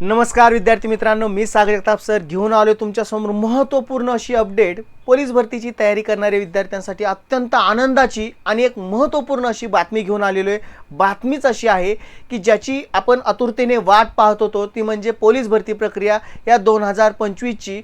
नमस्कार विद्यार्थी मित्रांनो मी सागर जगताप सर घेऊन आलो तुमच्यासमोर महत्त्वपूर्ण अशी अपडेट पोलीस भरतीची तयारी करणाऱ्या विद्यार्थ्यांसाठी अत्यंत आनंदाची आणि एक महत्त्वपूर्ण अशी बातमी घेऊन आलेलो आहे. बातमीच अशी आहे की ज्याची आपण आतुरतेने वाट पाहत होतो ती म्हणजे पोलीस भरती प्रक्रिया या दोन हजार पंचवीसची.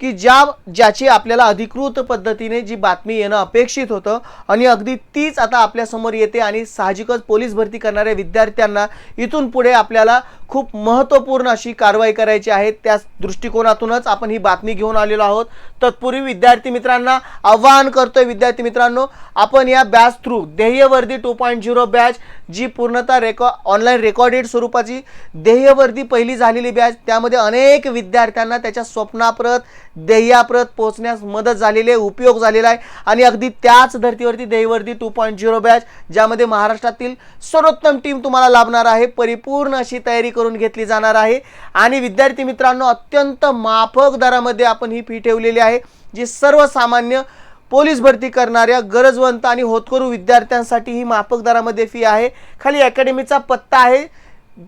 की ज्या ज्याची आपल्याला अधिकृत पद्धतीने जी बातमी येणं अपेक्षित होतं आणि अगदी तीच आता आपल्यासमोर येते आणि साहजिकच पोलीस भरती करणाऱ्या विद्यार्थ्यांना इथून पुढे आपल्याला खूप महत्त्वपूर्ण अशी कारवाई करायची आहे. त्या दृष्टिकोनातूनच आपण ही बातमी घेऊन आलेलो आहोत. तत्पूर्वी विद्यार्थी मित्रांना आवाहन करतोय विद्यार्थी मित्रांनो आपण या बॅच थ्रू ध्येयवर्दी टू पॉईंट झिरो बॅच जी पूर्णतः रेकॉ ऑनलाईन रेकॉर्डेड स्वरूपाची ध्येयवर्दी पहिली झालेली बॅच त्यामध्ये अनेक विद्यार्थ्यांना त्याच्या स्वप्नाप्रत ध्येयाप्रत पोहोचण्यास मदत झालेली आहे उपयोग झालेला आहे. आणि अगदी त्याच धर्तीवरती ध्येयवर्दी टू पॉईंट झिरो बॅच ज्यामध्ये महाराष्ट्रातील सर्वोत्तम टीम तुम्हाला लाभणार आहे. परिपूर्ण अशी तयारी करून घेतली जाणार आहे. आणि विद्यार्थी मित्रांनो अत्यंत माफक दरामध्ये आपण ही फी ठेवलेली आहे जी सर्वसामान्य पोलीस भरती करणाऱ्या गरजवंत आणि होतकरू विद्यार्थ्यांसाठी ही माफक दरामध्ये फी आहे. खाली अकॅडमीचा पत्ता आहे.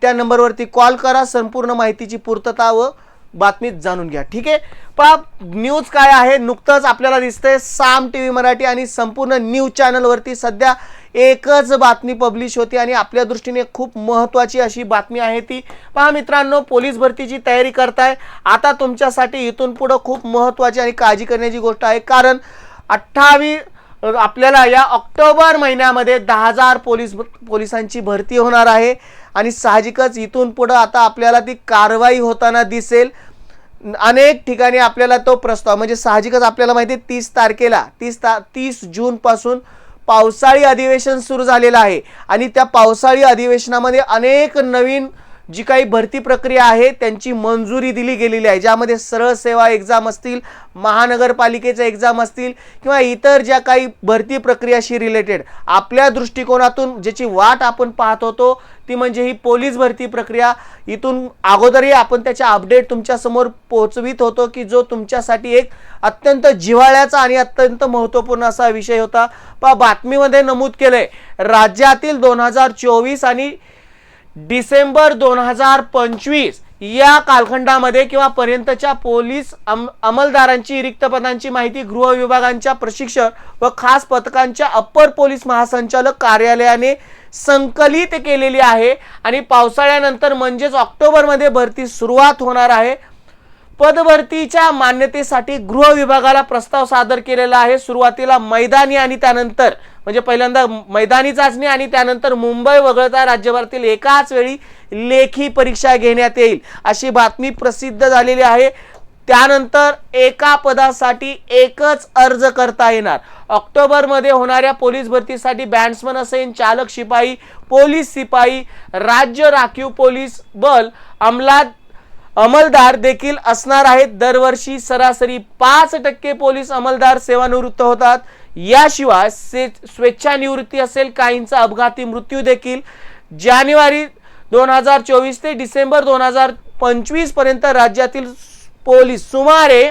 त्या नंबरवरती कॉल करा. संपूर्ण माहितीची पूर्तता व बातमीत जाणून घ्या. ठीक आहे? पहा न्यूज काय आहे? नुकतंच आपल्याला दिसतंय साम टी व्ही मराठी आणि संपूर्ण न्यूज चॅनलवरती सध्या एकच बातमी पब्लिश होती आणि आपल्या दृष्टीने खूप महत्त्वाची अशी बातमी आहे ती. पहा मित्रांनो पोलीस भरतीची तयारी करताय. आता तुमच्यासाठी इथून पुढं खूप महत्त्वाची आणि काळजी करण्याची गोष्ट आहे. कारण अठ्ठावीस आपल्याला या ऑक्टोबर महिन्यामध्ये दहा हजार पोलीस पोलिसांची भरती होणार आहे. आणि साहजिकच इथून पुढं आता आपल्याला ती कारवाई होताना दिसेल. अनेक ठिकाणी आपल्याला तो प्रस्ताव म्हणजे साहजिकच आपल्याला माहिती आहे तीस तारखेला तीस ता तीस जूनपासून पावसाळी अधिवेशन सुरू झालेलं आहे. आणि त्या पावसाळी अधिवेशनामध्ये अनेक नवीन जी काही भरती प्रक्रिया आहे त्यांची मंजुरी दिली गेलेली आहे. ज्यामध्ये सरळ सेवा एक्झाम असतील महानगरपालिकेचा एक्झाम असतील किंवा इतर ज्या काही भरती प्रक्रियाशी रिलेटेड आपल्या दृष्टिकोनातून ज्याची वाट आपण पाहत होतो ती म्हणजे ही पोलीस भरती प्रक्रिया. इथून अगोदरही आपण त्याच्या अपडेट तुमच्यासमोर पोहोचवित होतो की जो तुमच्यासाठी एक अत्यंत जिव्हाळ्याचा आणि अत्यंत महत्त्वपूर्ण असा विषय होता. पहा बातमीमध्ये नमूद केलंय राज्यातील दोन हजार चोवीस आणि डिसेंबर दोन हजार पंचवीस या कालखंडामध्ये किंवा पर्यंतच्या पोलीस अम अंमलदारांची रिक्त पदांची माहिती गृह विभागांच्या प्रशिक्षक व खास पथकांच्या अप्पर पोलीस महासंचालक कार्यालयाने संकलित केलेली आहे आणि पावसाळ्यानंतर म्हणजेच ऑक्टोबरमध्ये भरती सुरुवात होणार आहे. पदभरतीच्या मान्यतेसाठी गृह विभागाला प्रस्ताव सादर केलेला आहे. सुरुवातीला मैदानी आणि त्यानंतर म्हणजे पहिल्यांदा मैदानी चाचणी आणि त्यानंतर मुंबई वगळता राज्यभरातील एकाच वेळी लेखी परीक्षा घेण्यात येईल अशी बातमी प्रसिद्ध झालेली आहे. त्यानंतर एका पदासाठी एकच अर्ज करता येणार. ऑक्टोबरमध्ये होणाऱ्या पोलीस भरतीसाठी बॅट्समन असेल चालक शिपाई पोलीस शिपाई राज्य राखीव पोलीस बल अंमलात अंमलदार देखील असणार आहेत. दरवर्षी सरासरी पाच टक्के पोलीस अंमलदार सेवानिवृत्त होतात. याशिवाय स्वेच्छानिवृत्ती असेल काहींचा अपघाती मृत्यू देखील. जानेवारी दोन हजार चोवीस ते डिसेंबर दोन हजार पंचवीसपर्यंत राज्यातील पोलीस सुमारे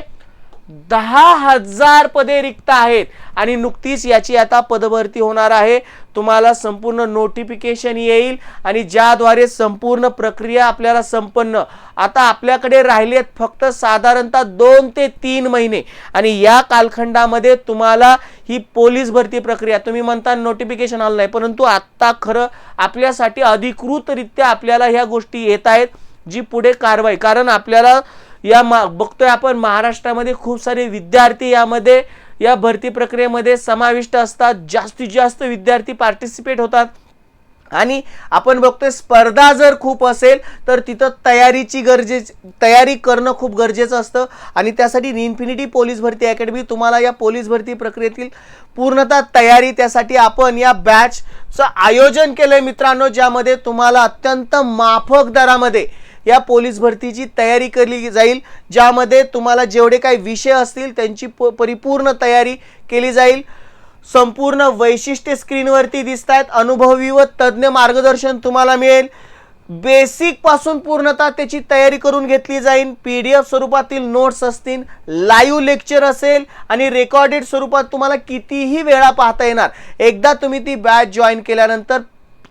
दहा हजार पदे रिक्त आहेत. आणि नुकतीच याची आता पदभरती होणार आहे. तुम्हाला संपूर्ण नोटिफिकेशन येईल आणि ज्याद्वारे संपूर्ण प्रक्रिया आपल्याला संपन्न. आता आपल्याकडे राहिलेत फक्त साधारणतः दोन ते तीन महिने. आणि या कालखंडामध्ये तुम्हाला ही पोलीस भरती प्रक्रिया तुम्ही म्हणता नोटिफिकेशन आलं नाही परंतु आत्ता खरं आपल्यासाठी अधिकृतरित्या आपल्याला ह्या गोष्टी येत आहेत जी पुढे कारवाई. कारण आपल्याला या मा बघतोय आपण महाराष्ट्रामध्ये खूप सारे विद्यार्थी यामध्ये या भरती प्रक्रियेमध्ये समाविष्ट असतात. जास्तीत जास्त विद्यार्थी पार्टिसिपेट होतात. आणि आपण बघतोय स्पर्धा जर खूप असेल तर तिथं तयारीची गरजे तयारी करणं खूप गरजेचं असतं. आणि त्यासाठी इन्फिनिटी पोलीस भरती अकॅडमी तुम्हाला या पोलीस भरती प्रक्रियेतील पूर्णतः तयारी त्यासाठी आपण या बॅचचं आयोजन केलं आहे मित्रांनो ज्यामध्ये तुम्हाला अत्यंत माफक दरामध्ये या पोलीस भरतीची तयारी केली जाईल ज्यामध्ये तुम्हाला जेवढे काही विषय असतील त्यांची प परिपूर्ण तयारी केली जाईल. संपूर्ण वैशिष्ट्य स्क्रीनवरती दिसत आहेत अनुभवी व तज्ज्ञ मार्गदर्शन तुम्हाला मिळेल. बेसिकपासून पूर्णतः त्याची तयारी करून घेतली जाईल. पी डी एफ स्वरूपातील नोट्स असतील लाईव्ह लेक्चर असेल आणि रेकॉर्डेड स्वरूपात तुम्हाला कितीही वेळा पाहता येणार. एकदा तुम्ही ती बॅच जॉईन केल्यानंतर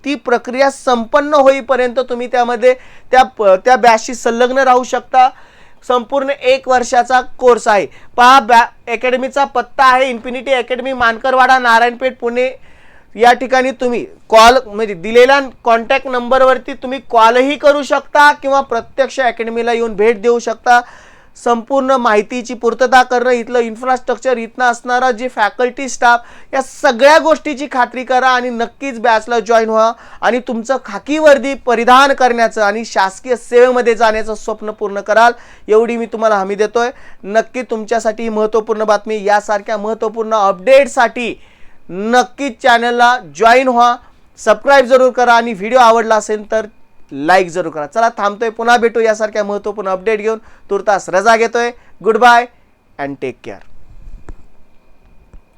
ती प्रक्रिया संपन्न होईपर्यंत तुम्ही त्यामध्ये त्या त्या बॅचशी संलग्न राहू शकता. संपूर्ण एक वर्षाचा कोर्स आहे. पहा बॅ अकॅडमीचा पत्ता आहे इन्फिनिटी अकॅडमी मानकरवाडा नारायणपेठ पुणे. या ठिकाणी तुम्ही कॉल म्हणजे दिलेल्या कॉन्टॅक्ट नंबरवरती तुम्ही कॉलही करू शकता किंवा प्रत्यक्ष अकॅडमीला येऊन भेट देऊ शकता. संपूर्ण माहितीची पूर्तता करणं इथलं इन्फ्रास्ट्रक्चर इथनं असणारा जे फॅकल्टी स्टाफ या सगळ्या गोष्टीची खात्री करा आणि नक्कीच बॅचला जॉईन व्हा. आणि तुमचं खाकी वर्दी परिधान करण्याचं आणि शासकीय सेवेमध्ये जाण्याचं स्वप्न पूर्ण कराल एवढी मी तुम्हाला हमी देतोय. नक्की तुमच्यासाठी महत्त्वपूर्ण बातमी यासारख्या महत्त्वपूर्ण अपडेटसाठी नक्कीच चॅनलला जॉईन व्हा. सबस्क्राईब जरूर करा आणि व्हिडिओ आवडला असेल तर लाईक जरूर करा. चला थांबतोय पुन्हा भेटू यासारख्या महत्त्वपूर्ण अपडेट घेऊन. तुर्तास रजा घेतोय. Good bye and take care